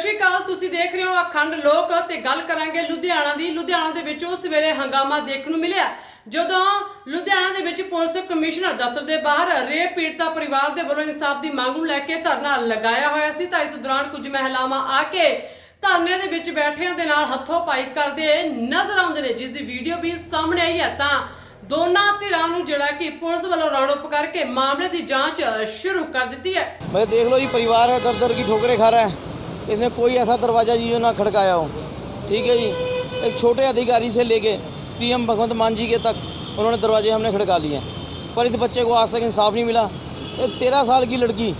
ਸ਼੍ਰੀ ਅਕਾਲ, ਤੁਸੀਂ ਦੇਖ ਰਹੇ ਹੋ ਅਖੰਡ ਲੋਕ ਤੇ ਗੱਲ ਕਰਾਂਗੇ ਲੁਧਿਆਣਾ ਦੀ। ਲੁਧਿਆਣਾ ਦੇ ਵਿੱਚ ਉਸ ਵੇਲੇ ਹੰਗਾਮਾ ਦੇਖਣ ਨੂੰ ਮਿਲਿਆ, ਜਦੋਂ ਲੁਧਿਆਣਾ ਦੇ ਵਿੱਚ ਪੁਲਿਸ ਕਮਿਸ਼ਨਰ ਦਫ਼ਤਰ ਦੇ ਬਾਹਰ ਰੇਪ ਪੀੜਤਾ ਪਰਿਵਾਰ ਦੇ ਵੱਲੋਂ ਇਨਸਾਫ ਦੀ ਮੰਗ ਨੂੰ ਲੈ ਕੇ ਧਰਨਾ ਲਗਾਇਆ ਹੋਇਆ ਸੀ, ਤਾਂ ਇਸ ਦੌਰਾਨ ਕੁਝ ਮਹਿਲਾਵਾਂ ਆ ਕੇ ਧਰਨੇ ਦੇ ਵਿੱਚ ਬੈਠਿਆਂ ਦੇ ਨਾਲ ਹੱਥੋਂ ਪਾਈ ਕਰਦੇ ਨਜ਼ਰ ਆਉਂਦੇ ਨੇ, ਜਿਸ ਦੀ ਵੀਡੀਓ ਵੀ ਸਾਹਮਣੇ ਆਈ ਹੈ। ਤਾਂ ਦੋਨਾਂ ਧਿਰਾਂ ਨੂੰ ਜਿਹੜਾ ਕਿ ਪੁਲਿਸ ਵੱਲੋਂ ਰੌਣਪ ਕਰਕੇ ਮਾਮਲੇ ਦੀ ਜਾਂਚ ਸ਼ੁਰੂ ਕਰ ਦਿੱਤੀ ਹੈ। ਮੈਂ ਦੇਖ ਲਓ ਜੀ, ਪਰਿਵਾਰ ਹੈ ਦਰਦਰ ਕੀ ਠੋਕਰੇ ਖਾ ਰਹਾ ਹੈ। इसने कोई ऐसा दरवाज़ा जी जो ना खड़काया हो। ठीक है जी? एक छोटे अधिकारी से लेके पीएम भगवंत मान जी के तक उन्होंने दरवाजे हमने खड़का लिए पर इस बच्चे को आज तक इंसाफ नहीं मिला। एक तेरह साल की लड़की,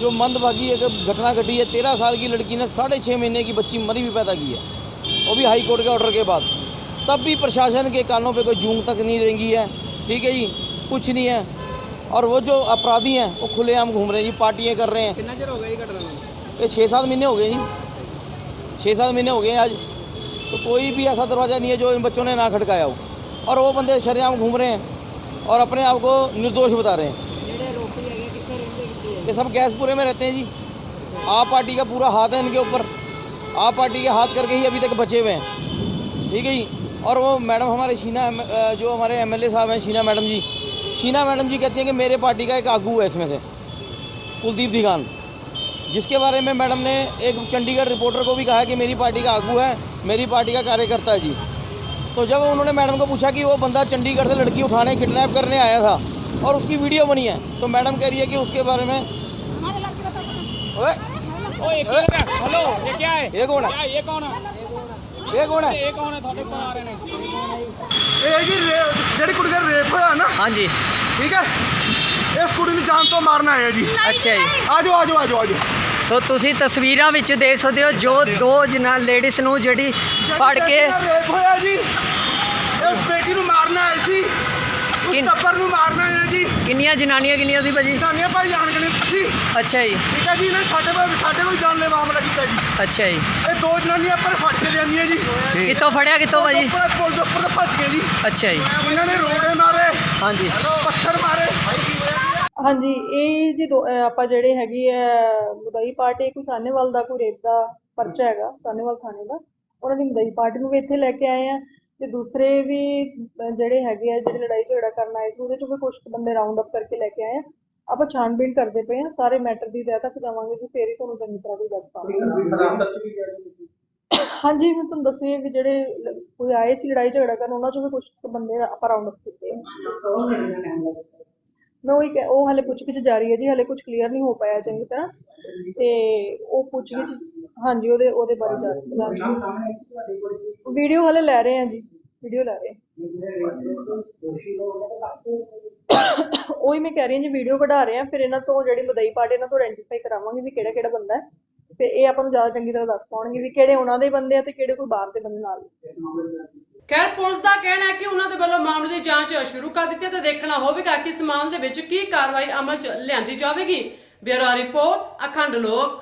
जो मंदभागी एक घटना घटी है, तेरह साल की लड़की ने साढ़े छः महीने की बच्ची मरी भी पैदा की है। वो भी हाई कोर्ट के ऑर्डर के बाद। तब भी प्रशासन के कानों पे कोई जूंग तक नहीं रेंगी है। ठीक है जी? कुछ नहीं है। और वो जो अपराधी हैं, वो खुलेआम घूम रहे हैं जी पार्टियाँ कर रहे हैं। ये छः सात महीने हो गए जी। छः सात महीने हो गए आज। तो कोई भी ऐसा दरवाज़ा नहीं है जो इन बच्चों ने ना खटकाया हो। और वो बंदे शरेआम घूम रहे हैं और अपने आप को निर्दोष बता रहे हैं। ये सब गैसपुरे में रहते हैं जी। आप पार्टी का पूरा हाथ है इनके ऊपर। आप पार्टी के हाथ करके ही अभी तक बचे हुए हैं। ठीक है जी। और वो मैडम हमारे शीना, जो हमारे एमएलए साहब हैं, शीना मैडम जी। शीना मैडम जी कहती हैं कि मेरे पार्टी का एक आगू है इसमें से। कुलदीप दिगान। जिसके बारे में मैडम ने एक चंडीगढ़ रिपोर्टर को भी कहा कि मेरी पार्टी का आगू है मेरी पार्टी का कार्यकर्ता है जी तो जब उन्होंने मैडम को पूछा कि वो बंदा चंडीगढ़ से लड़की उठाने किडनैप करने आया था और उसकी वीडियो बनी है तो मैडम कह रही है कि उसके बारे में ओए, ਓਏ ਇੱਕ ਮਿੰਟ ਹੈਲੋ ਇਹ ਕੀ ਹੈ ये कौन है क्या ये कौन है ये कौन है ਇਹ ਕੌਣ ਹੈ ਤੁਹਾਡੇ ਕੋਲ ਆ ਰਹੇ ਨੇ ਇਹ ਜੀ ਰੇ- ਜਿਹੜੀ ਕੁੜੀ ਦਾ ਰੇਪ ਹੋਇਆ ਨਾ ਹਾਂਜੀ ਠੀਕ ਹੈ ਇਸ ਕੁੜੀ ਨੂੰ ਜਾਨ ਤੋਂ ਮਾਰਨਾ ਹੈ ਜੀ। ਅੱਛਾ ਜੀ। ਆਜੋ ਆਜੋ ਆਜੋ ਆਜੋ ਸੋ ਤੁਸੀਂ ਤਸਵੀਰਾਂ ਵਿੱਚ ਦੇਖ ਸਕਦੇ ਹੋ ਜੋ ਦੋ ਜਨਾਂ ਲੇਡੀਜ਼ ਨੂੰ ਜਿਹੜੀ ਫੜ ਕੇ ਰੇਪ ਹੋਇਆ ਜੀ ਇਸ ਬੇਟੀ ਨੂੰ ਮਾਰਨਾ ਹੈ ਸੀ ਉਸ ਕਿਨ- ਟੱਬਰ ਨੂੰ ਮਾਰਨਾ ਹੈ ਜੀ। ਕਿੰਨੀਆਂ ਜਨਾਨੀਆਂ ਕਿੰਨੀਆਂ ਸੀ ਭਾਜੀ? ਸਾਨੀਆਂ ਭਾਈ ਜਾਣ ਕੇ ਨਹੀਂ ਸੀ ਅੱਛਾ ਜੀ। ਠੀਕ ਹੈ ਜੀ ਇਹਨੇ ਸਾਡੇ ਕੋਲ ਸਾਡੇ ਕੋਲ ਜਾਨਲੇਵਾ ਮਾਮਲਾ ਕੀਤਾ ਜੀ। ਅੱਛਾ ਜੀ। ਇਹ ਦੋ ਜਨਾਨੀਆਂ ਪਰ ਫੜ ਕੇ ਲਿਆਂਦੀਆਂ ਜੀ। ਕਿੱਥੋਂ ਫੜਿਆ ਕਿੱਥੋਂ ਭਾਜੀ? ਉੱਪਰ ਪੁਲ ਦੇ ਉੱਪਰ ਤੋਂ ਭੱਜ ਗਏ ਜੀ। ਅੱਛਾ ਜੀ। ਇਹਨਾਂ ਨੇ ਰੋੜੇ ਮਾਰੇ। ਹਾਂਜੀ। ਪੱਥਰ ਮਾਰੇ। ਹਾਂਜੀ ਇਹ ਜੀ ਦੋ- ਅਹ ਆਪਾਂ ਜਿਹੜੇ ਹੈਗੀ ਹੈ ਮੁਦਈ ਪਾਰਟੀ ਕੋਈ ਸਾਨੇਵਾਲ ਦਾ ਕੋਈ ਰੇਪ ਦਾ ਪਰਚਾ ਹੈਗਾ ਸਾਨੇਵਾਲ ਥਾਣੇ ਦਾ ਉਹਨਾਂ ਦੀ ਮੁਦਈ ਪਾਰਟੀ ਨੂੰ ਵੀ ਇੱਥੇ ਲੈ ਕੇ ਆਏ ਆ। ਤੇ ਦੂਸਰੇ ਵੀ ਅਹ ਜਿਹੜੇ ਹੈਗੇ ਆ ਜਿਹੜੇ ਲੜਾਈ ਝਗੜਾ ਕਰਨ ਆਏ ਸੀ ਉਹਦੇ ਚੋਂ ਵੀ ਕੁਝ ਬੰਦੇ ਰਾਉਂਡ ਅਪ ਕਰਕੇ ਲੈ ਕੇ ਆਏ ਆ। ਆਪਾਂ ਛਾਣਬੀਣ ਕਰਦੇ ਪਏ ਆ ਸਾਰੇ ਮੈਟਰ ਦੀ ਤਹਿ ਤੱਕ ਜਾਵਾਂਗੇ ਜੀ ਫੇਰ ਹੀ ਤੁਹਾਨੂੰ ਚੰਗੀ ਤਰ੍ਹਾਂ ਦੀ ਦੱਸ ਪਾਵਾਂਗੇ। ਹਾਂਜੀ ਮੈਂ ਤੁਹਾਨੂੰ ਦੱਸਿਆ ਵੀ ਜਿਹੜੇ ਲ- ਕੋਈ ਆਏ ਸੀ ਲੜਾਈ ਝਗੜਾ ਕਰਨ ਉਹਨਾਂ ਚੋਂ ਵੀ ਕੁਝ ਬੰਦੇ ਆਪਾਂ ਰਾਉਂਡ ਅਪ ਕੀਤੇ ਆ। ਮੈਂ ਉਹੀ ਕਹਿ- ਉਹ ਹਲੇ ਪੁੱਛਗਿੱਛ ਜਾਰੀ ਹੈ ਜੀ ਹਲੇ ਕੁਝ ਕਲੀਅਰ ਨਹੀਂ ਹੋ ਪਾਇਆ ਚੰਗੀ ਤਰ੍ਹਾਂ ਤੇ ਉਹ ਪੁੱਛਗਿੱਛ ਹਾਂਜੀ ਉਹਦੇ ਉਹਦੇ ਬਾਰੇ ਜਾ- ਜਾਂਚ ਵੀਡੀਓ ਹਲੇ ਲੈ ਰਹੇ ਆ ਜੀ ਵੀਡੀਓ ਲੈ ਰਹੇ। ਉਹੀ ਮੈਂ ਕਹਿ ਰਹੀ ਹਾਂ ਜੀ ਵੀਡੀਓ ਕਢਾ ਰਹੇ ਆ ਫਿਰ ਇਹਨਾਂ ਤੋਂ ਜਿਹੜੀ ਮਦਈ ਪਾਰਟੀ ਇਹਨਾਂ ਤੋਂ ਆਇਡੈਂਟੀਫਾਈ ਕਰਾਵਾਂਗੇ ਵੀ ਕਿਹੜਾ ਕਿਹੜਾ ਬੰਦਾ ਹੈ ਤੇ ਇਹ ਆਪਾਂ ਨੂੰ ਜ਼ਿਆਦਾ ਚੰਗੀ ਤਰ੍ਹਾਂ ਦੱਸ ਪਾਉਣਗੇ ਵੀ ਕਿਹੜੇ ਉਹਨਾਂ ਦੇ ਬੰਦੇ ਆ ਤੇ ਕਿਹੜੇ ਕੋਈ ਬਾਹਰ ਦੇ ਬੰਦੇ ਨਾਲ ਨੇ। ਖੈਰ, ਪੁਲਿਸ ਦਾ ਕਹਿਣਾ ਹੈ ਕਿ ਉਹਨਾਂ ਦੇ ਵੱਲੋਂ ਮਾਮਲੇ ਦੀ ਜਾਂਚ ਸ਼ੁਰੂ ਕਰ ਦਿੱਤੀ ਹੈ ਤੇ ਦੇਖਣਾ ਹੋਵੇਗਾ ਕਿ ਇਸ ਮਾਮਲੇ ਦੇ ਵਿੱਚ ਕੀ ਕਾਰਵਾਈ ਅਮਲ 'ਚ ਲਿਆਂਦੀ ਜਾਵੇਗੀ। ਬਿਊਰੋ ਰਿਪੋਰਟ, ਅਖੰਡ ਲੋਕ।